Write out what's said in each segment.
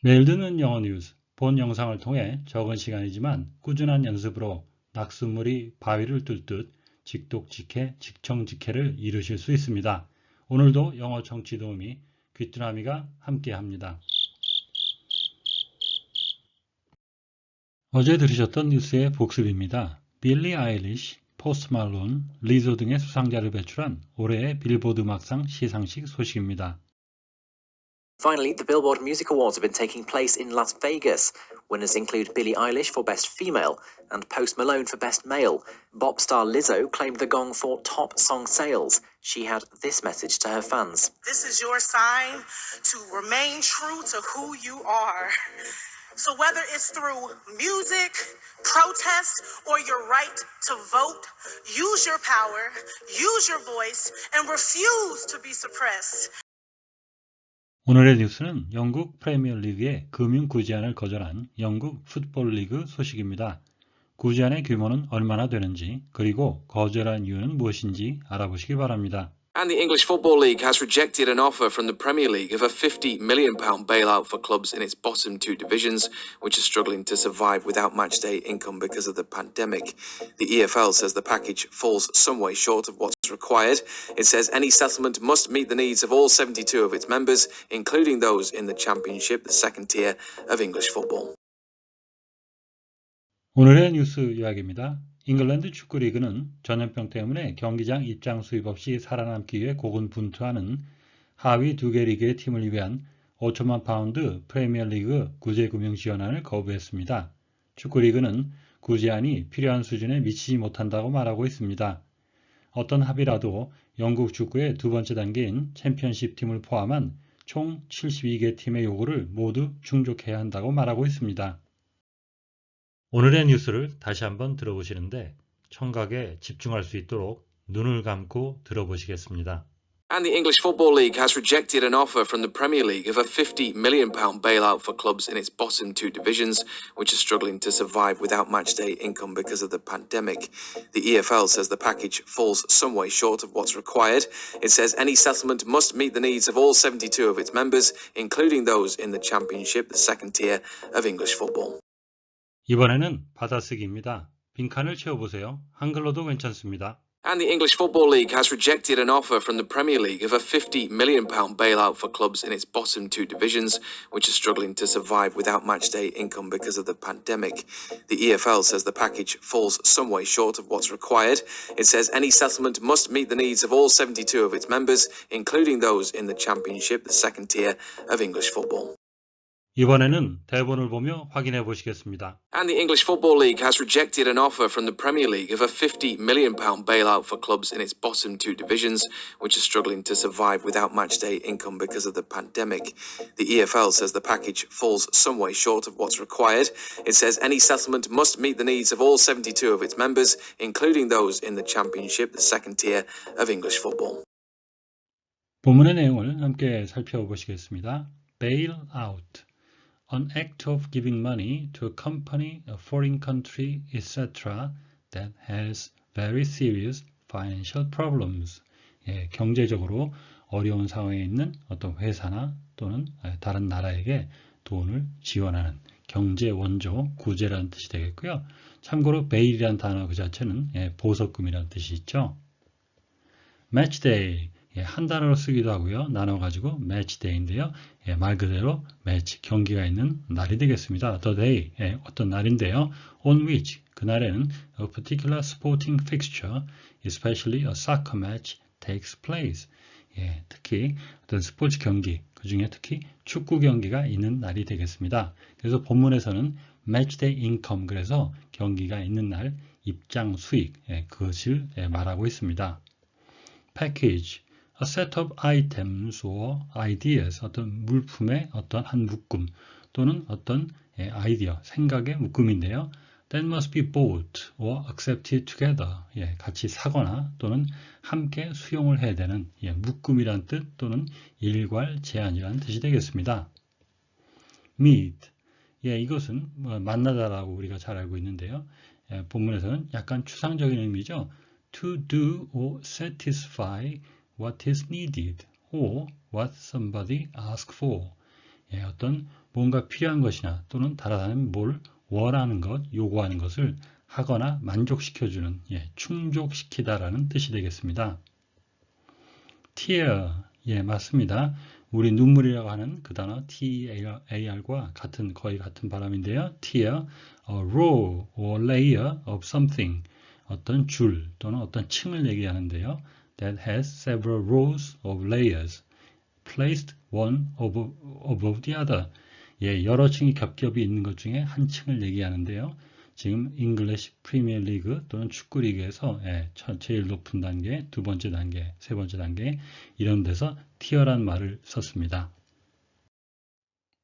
매일 듣는 영어 뉴스, 본 영상을 통해 적은 시간이지만 꾸준한 연습으로 낙수물이 바위를 뚫듯 직독직해, 직청직해를 이루실 수 있습니다. 오늘도 영어 청취 도우미 귀뚜라미가 함께합니다. 어제 들으셨던 뉴스의 복습입니다. 빌리 아일리시, 포스트 말론, 리조 등의 수상자를 배출한 올해의 빌보드 음악상 시상식 소식입니다. Finally, the Billboard Music Awards have been taking place in Las Vegas. Winners include Billie Eilish for Best Female and Post Malone for Best Male. Bop star Lizzo claimed the gong for top song sales. She had this message to her fans. This is your sign to remain true to who you are. So, whether it's through music, protest, or your right to vote, use your power, use your voice, and refuse to be suppressed. 오늘의 뉴스는 영국 프리미어 리그의 금융 구제안을 거절한 영국 풋볼 리그 소식입니다. 구제안의 규모는 얼마나 되는지 그리고 거절한 이유는 무엇인지 알아보시기 바랍니다. And the English Football League has rejected an offer from the Premier League of a £50 million bailout for clubs in its bottom two divisions, which are struggling to survive without matchday income because of the pandemic. The EFL says the package falls some way short of what's required. It says any settlement must meet the needs of all 72 of its members, including those in the Championship, the second tier of English football. 오늘의 뉴스 이야기입니다. 잉글랜드 축구 리그는 전염병 때문에 경기장 입장 수입 없이 살아남기 위해 고군분투하는 하위 두 개 리그의 팀을 위한 5천만 파운드 프리미어 리그 구제 금융 지원안을 거부했습니다. 축구 리그는 구제안이 필요한 수준에 미치지 못한다고 말하고 있습니다. 어떤 합의라도 영국 축구의 두 번째 단계인 챔피언십 팀을 포함한 총 72개 팀의 요구를 모두 충족해야 한다고 말하고 있습니다. 오늘의 뉴스를 다시 한번 들어보시는데 청각에 집중할 수 있도록 눈을 감고 들어보시겠습니다. And the English Football League has rejected an offer from the Premier League of a £50 million bailout for clubs in its bottom two divisions, which are struggling to survive without matchday income because of the pandemic. The EFL says the package falls some way short of what's required. It says any settlement must meet the needs of all 72 of its members, including those in the Championship, the second tier of English football. 이번에는 받아쓰기입니다. 빈칸을 채워보세요. 한글로도 괜찮습니다. And the English Football League has rejected an offer from the Premier League of a £50 million bailout for clubs in its bottom two divisions, which are struggling to survive without matchday income because of the pandemic. The EFL says the package falls some way short of what's required. It says any settlement must meet the needs of all 72 of its members, including those in the Championship, the second tier of English football. 이번에는 대본을 보며 확인해 보시겠습니다. And the English Football League has rejected an offer from the Premier League of a £50 million bailout for clubs in its bottom two divisions, which are struggling to survive without matchday income because of the pandemic. The EFL says the package falls some way short of what's required. It says any settlement must meet the needs of all 72 of its members, including those in the Championship, the second tier of English football. 본문의 내용을 함께 살펴보시겠습니다. Bail out. An act of giving money to a company, a foreign country, etc. that has very serious financial problems. 예, 경제적으로 어려운 상황에 있는 어떤 회사나 또는 다른 나라에게 돈을 지원하는 경제 원조 구제라는 뜻이 되겠고요. 참고로 베일이라는 단어 그 자체는 예, 보석금이라는 뜻이 있죠. 매치데이 예, 한 단어로 쓰기도 하고요. 나눠가지고 매치데이인데요. 예, 말 그대로 매치 경기가 있는 날이 되겠습니다. The day 예, 어떤 날인데요. On which 그날에는 a particular sporting fixture, especially a soccer match, takes place. 예, 특히 어떤 스포츠 경기 그 중에 특히 축구 경기가 있는 날이 되겠습니다. 그래서 본문에서는 matchday income 그래서 경기가 있는 날 입장 수익 예, 그것을 예, 말하고 있습니다. package a set of items or ideas 어떤 물품의 어떤 한 묶음 또는 어떤 예, 아이디어 생각의 묶음인데요. that must be bought or accepted together 예, 같이 사거나 또는 함께 수용을 해야 되는 예, 묶음이란 뜻 또는 일괄 제한이라는 뜻이 되겠습니다. meet 예, 이것은 뭐 만나다라고 우리가 잘 알고 있는데요. 예, 본문에서는 약간 추상적인 의미죠. to do or satisfy what is needed or what somebody asks for. 예, 어떤 뭔가 필요한 것이나 또는 다른 뭘 원하는 것, 요구하는 것을 하거나 만족시켜주는, 예, 충족시키다라는 뜻이 되겠습니다. tear, 예, 맞습니다. 우리 눈물이라고 하는 그 단어 TAR과 같은 거의 같은 발음인데요. tear, a row or layer of something, 어떤 줄 또는 어떤 층을 얘기하는데요. That has several rows of layers placed one above, above the other. 예, 여러 층이 겹겹이 있는 것 중에 한 층을 얘기하는데요. 지금 잉글리시 프리미어 리그 또는 축구 리그에서 예, 첫- 제일 높은 단계, 두 번째 단계, 세 번째 단계 이런 데서 티어란 말을 썼습니다.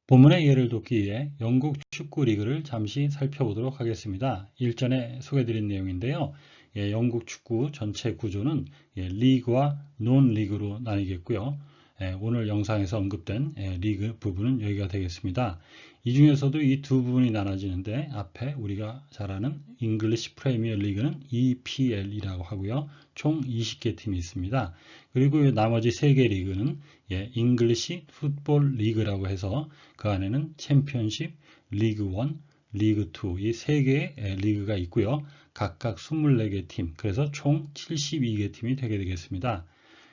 본문의 예를 돕기 위해 영국 축구 리그를 잠시 살펴보도록 하겠습니다. 일전에 소개드린 내용인데요. 예, 영국 축구 전체 구조는 예, 리그와 논 리그로 나뉘겠고요. 예, 오늘 영상에서 언급된 예, 리그 부분은 여기가 되겠습니다. 이 중에서도 이 두 부분이 나눠지는데 앞에 우리가 잘 아는 잉글리시 프리미어 리그는 EPL이라고 하고요. 총 20개 팀이 있습니다. 그리고 나머지 3개 리그는 예, 잉글리시 풋볼 리그라고 해서 그 안에는 챔피언십, 리그 1, 리그 2 이 세 개의 예, 리그가 있고요. 각각 24개 팀, 그래서 총 72개 팀이 되게 되겠습니다.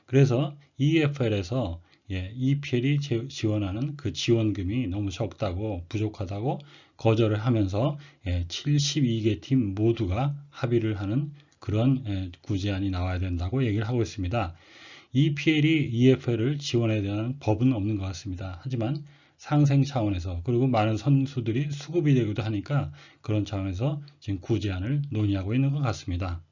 그래서 EFL에서 예, EPL이 제- 지원하는 그 지원금이 너무 적다고 부족하다고 거절을 하면서 예, 72개 팀 모두가 합의를 하는 그런 예, 구제안이 나와야 된다고 얘기를 하고 있습니다. EPL이 EFL을 지원해야 되는 법은 없는 것 같습니다. 하지만 상생 차원에서 그리고 많은 선수들이 수급이 되기도 하니까 그런 차원에서 지금 구제안을 논의하고 있는 것 같습니다.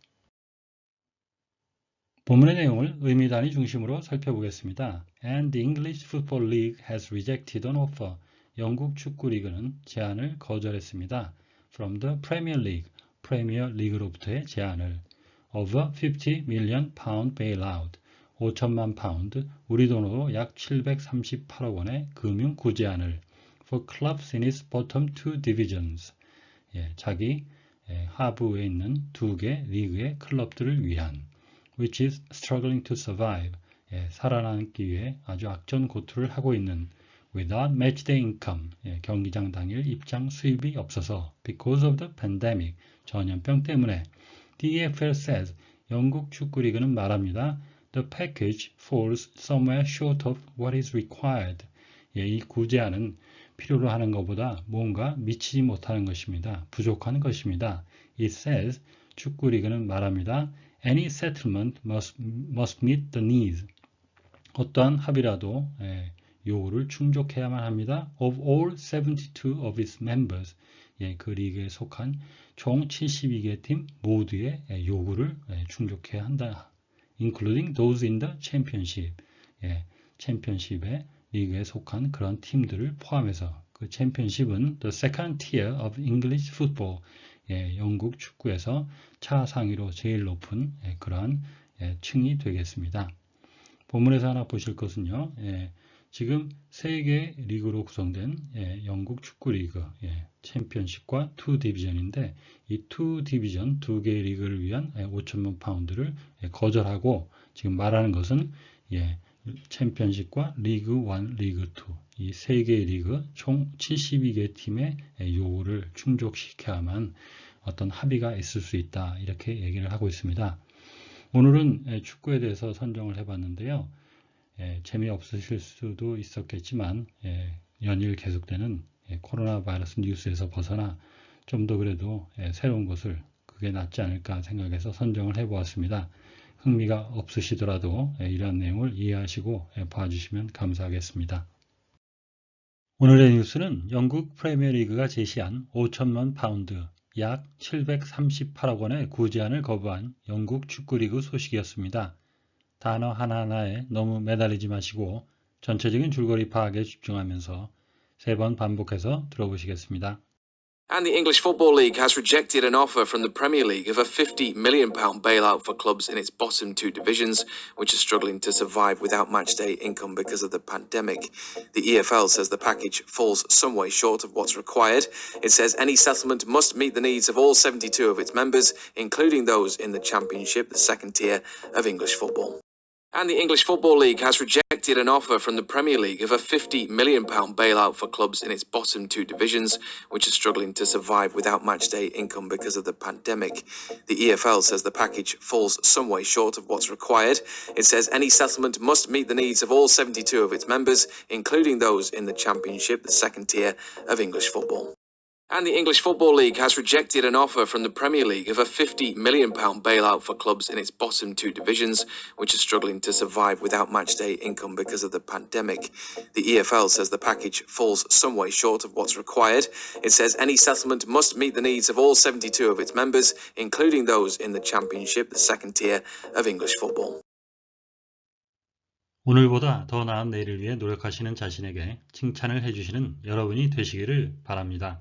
본문의 내용을 의미 단위 중심으로 살펴보겠습니다. And the English Football League has rejected an offer. 영국 축구 리그는 제안을 거절했습니다. From the Premier League, 프리미어 리그로부터의 제안을 a 50 million pound bailout. 5천만 파운드, 우리 돈으로 약 738억 원의 금융 구제안을 for clubs in its bottom two divisions. 예, 자기 예, 하부에 있는 두 개 리그의 클럽들을 위한 which is struggling to survive. 예, 살아남기 위해 아주 악전고투를 하고 있는 without matchday income. 예, 경기장 당일 입장 수입이 없어서 because of the pandemic. 전염병 때문에 EFL says 영국 축구 리그는 말합니다. The package falls somewhere short of what is required. 예, 이 구제안은 필요로 하는 것보다 뭔가 미치지 못하는 것입니다. 부족한 것입니다. It says 축구 리그는 말합니다. Any settlement must, must meet the needs. 어떠한 합의라도 예, 요구를 충족해야만 합니다. Of all 72 of its members. 예, 그 리그에 속한 총 72개 팀 모두의 예, 요구를 예, 충족해야 한다. Including those in the championship. 예, 챔피언십의 리그에 속한 그런 팀들을 포함해서 그 챔피언십은 the second tier of English football. 예, 영국 축구에서 차상위로 제일 높은 예, 그러한 예, 층이 되겠습니다. 본문에서 하나 보실 것은요. 예, 지금 세 개 리그로 구성된 예, 영국 축구 리그 예, 챔피언십과 투 디비전인데 이 투 디비전 두 개의 리그를 위한 예, 5천만 파운드를 예, 거절하고 지금 말하는 것은 예, 챔피언십과 리그 1, 리그 2 이 세 개의 리그 총 72개 팀의 예, 요구를 충족시켜야만 어떤 합의가 있을 수 있다 이렇게 얘기를 하고 있습니다. 오늘은 예, 축구에 대해서 선정을 해봤는데요. 예, 재미없으실 수도 있었겠지만 예, 연일 계속되는 예, 코로나 바이러스 뉴스에서 벗어나 좀 더 그래도 예, 새로운 것을 그게 낫지 않을까 생각해서 선정을 해보았습니다. 흥미가 없으시더라도 예, 이러한 내용을 이해하시고 예, 봐주시면 감사하겠습니다. 오늘의 뉴스는 영국 프리미어리그가 제시한 5천만 파운드, 약 738억 원의 구제안을 거부한 영국 축구리그 소식이었습니다. 단어 하나하나에 너무 매달리지 마시고 전체적인 줄거리 파악에 집중하면서 세 번 반복해서 들어보시겠습니다. And the English Football League has rejected an offer from the Premier League of a £50 million bailout for clubs in its bottom two divisions, which are struggling to survive without matchday income because of the pandemic. The EFL says the package falls some way short of what's required. It says any settlement must meet the needs of all 72 of its members, including those in the Championship, the second tier of English football. And the English Football League has rejected an offer from the Premier League of a £50 million bailout for clubs in its bottom two divisions, which are struggling to survive without matchday income because of the pandemic. The EFL says the package falls some way short of what's required. It says any settlement must meet the needs of all 72 of its members, including those in the Championship, the second tier of English football. And the English Football League has rejected an offer from the Premier League of a £50 million bailout for clubs in its bottom two divisions, which are struggling to survive without matchday income because of the pandemic. The EFL says the package falls some way short of what's required. It says any settlement must meet the needs of all 72 of its members, including those in the Championship, the second tier of English football. 오늘보다 더 나은 내일을 위해 노력하시는 자신에게 칭찬을 해주시는 여러분이 되시기를 바랍니다.